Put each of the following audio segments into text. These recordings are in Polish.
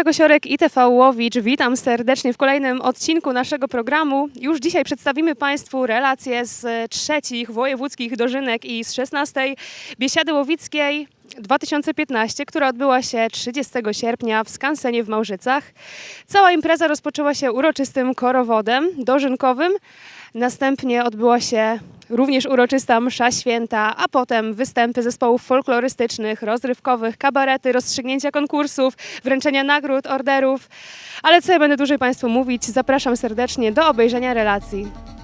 Marta Kosiorek, ITV Łowicz. Witam serdecznie w kolejnym odcinku naszego programu. Już dzisiaj przedstawimy Państwu relacje z trzecich wojewódzkich dożynek i z 16 Biesiady Łowickiej 2015, która odbyła się 30 sierpnia w Skansenie w Małżycach. Cała impreza rozpoczęła się uroczystym korowodem dożynkowym. Następnie odbyła się również uroczysta msza święta, a potem występy zespołów folklorystycznych, rozrywkowych, kabarety, rozstrzygnięcia konkursów, wręczenia nagród, orderów. Ale co ja będę dłużej Państwu mówić, zapraszam serdecznie do obejrzenia relacji.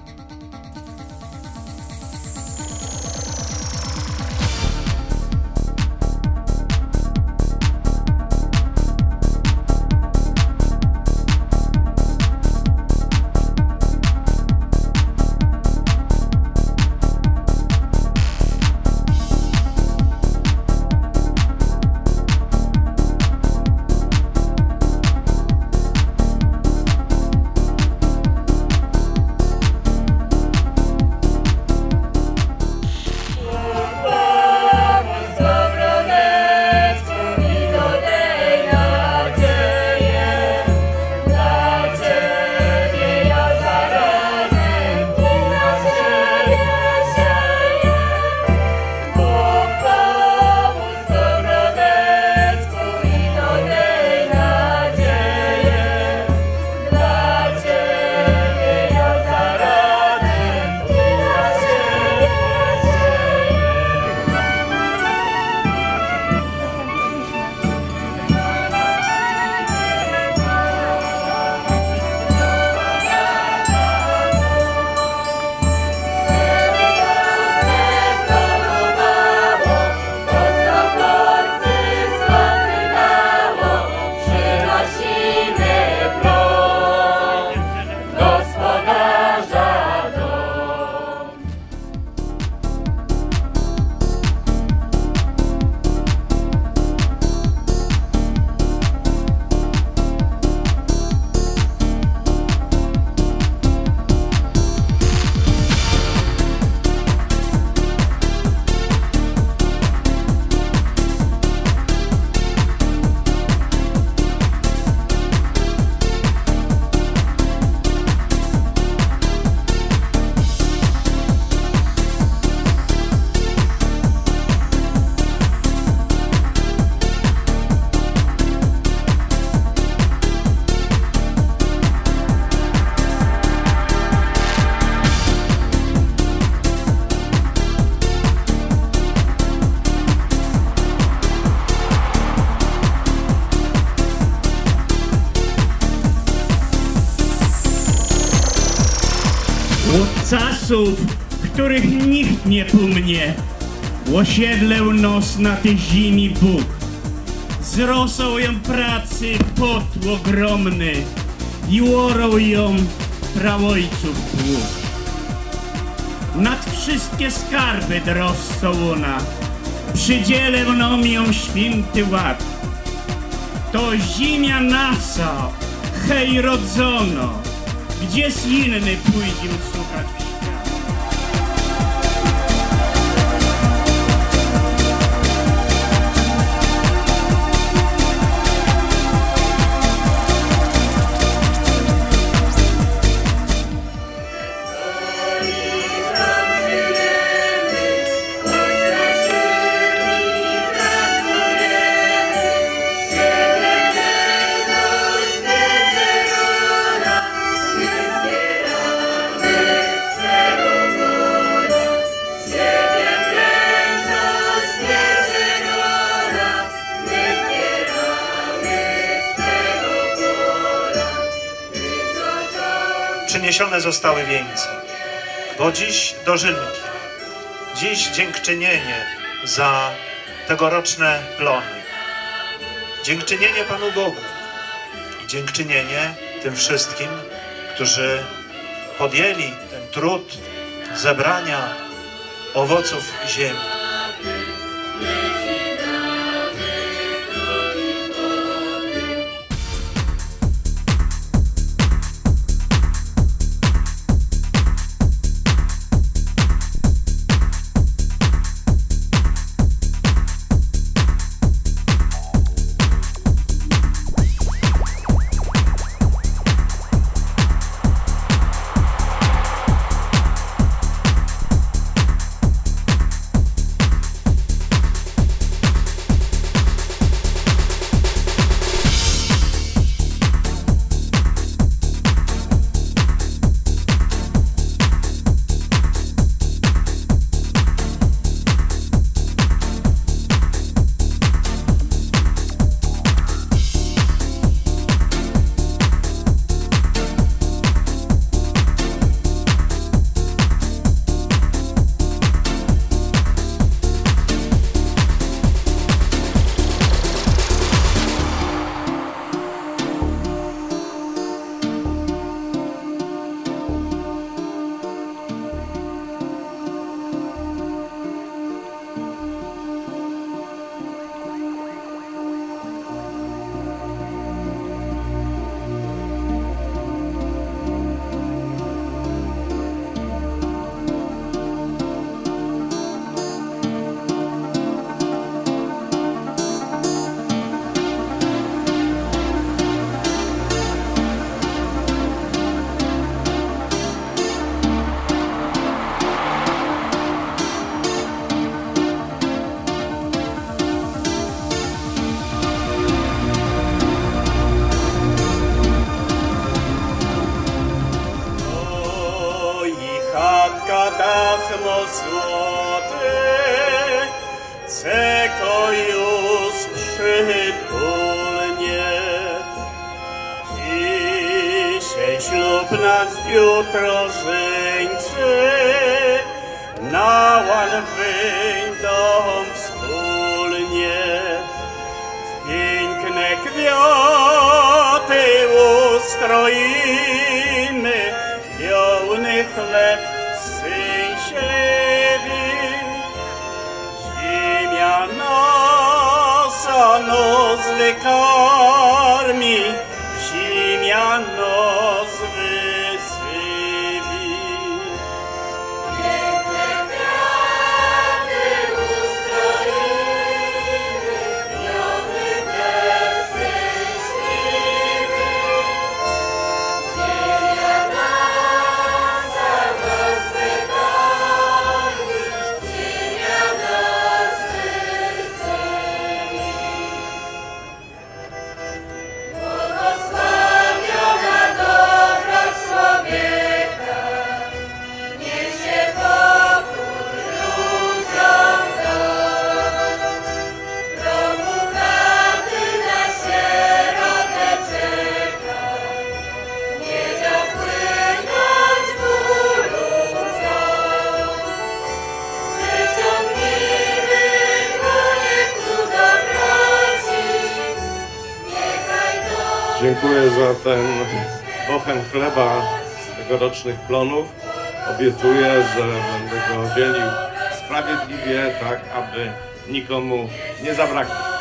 Których nikt nie pomnie, osiedleł nos na tej zimi Bóg. Zrosł ją pracy pot ogromny i łorą ją praojców pług. Nad wszystkie skarby droższą ona, przydzielę nam ją święty ład. To zimia nasza, hej rodzono, gdzie z inny pójdziemy zostały wieńce. Bo dziś dożynki, dziś dziękczynienie za tegoroczne plony. Dziękczynienie Panu Bogu i dziękczynienie tym wszystkim, którzy podjęli ten trud zebrania owoców ziemi. Jutro żeńcy, na łan wyjdą wspólnie. Piękne kwiaty ustroimy, pełny chleb syn ślewi. Ziemia nosa nos wykarmi, z tegorocznych plonów. Obiecuję, że będę go dzielił sprawiedliwie, tak aby nikomu nie zabrakło.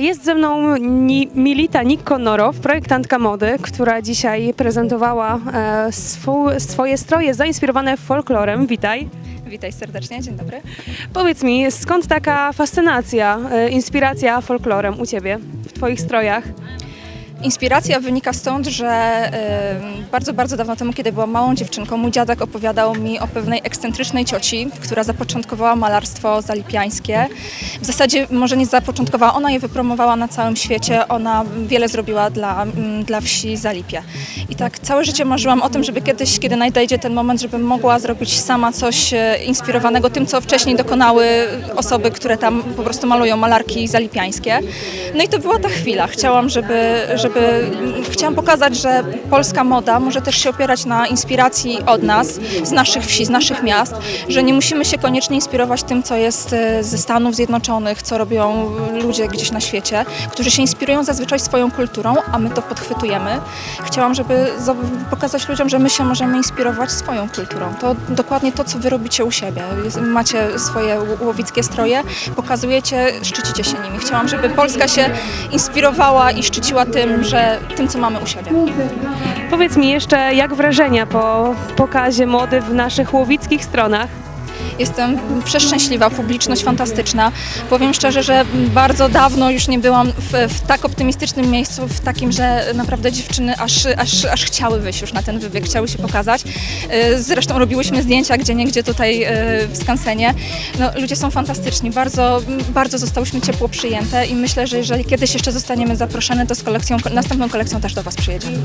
Jest ze mną Ni- Milita Nikonorow, projektantka mody, która dzisiaj prezentowała e, swój, swoje stroje zainspirowane folklorem. Witaj. Witaj serdecznie, dzień dobry. Powiedz mi, skąd taka fascynacja, e, inspiracja folklorem u Ciebie, w Twoich strojach? Inspiracja wynika stąd, że bardzo, bardzo dawno temu, kiedy byłam małą dziewczynką, mój dziadek opowiadał mi o pewnej ekscentrycznej cioci, która zapoczątkowała malarstwo zalipiańskie. W zasadzie może nie zapoczątkowała, ona je wypromowała na całym świecie, ona wiele zrobiła dla, mm, dla wsi Zalipie. I tak całe życie marzyłam o tym, żeby kiedyś, kiedy nadejdzie ten moment, żeby mogła zrobić sama coś e, inspirowanego tym, co wcześniej dokonały osoby, które tam po prostu malują malarki zalipiańskie. No i to była ta chwila. Chciałam, żeby, żeby chciałam pokazać, że polska moda może też się opierać na inspiracji od nas, z naszych wsi, z naszych miast, że nie musimy się koniecznie inspirować tym, co jest e, ze Stanów Zjednoczonych, co robią ludzie gdzieś na świecie, którzy się inspirują zazwyczaj swoją kulturą, a my to podchwytujemy. Chciałam, żeby pokazać ludziom, że my się możemy inspirować swoją kulturą. To dokładnie to, co wy robicie u siebie. Macie swoje łowickie stroje, pokazujecie, szczycicie się nimi. Chciałam, żeby Polska się inspirowała i szczyciła tym, że tym, co mamy u siebie. Powiedz mi jeszcze, jak wrażenia po pokazie mody w naszych łowickich stronach? Jestem przeszczęśliwa, publiczność fantastyczna. Powiem szczerze, że bardzo dawno już nie byłam w, w tak optymistycznym miejscu, w takim, że naprawdę dziewczyny aż, aż, aż chciały wyjść już na ten wybieg, chciały się pokazać. E, Zresztą robiłyśmy zdjęcia gdzie niegdzie tutaj e, w skansenie. No, ludzie są fantastyczni, bardzo, bardzo zostałyśmy ciepło przyjęte i myślę, że jeżeli kiedyś jeszcze zostaniemy zaproszone, to z kolekcją, następną kolekcją też do Was przyjedziemy.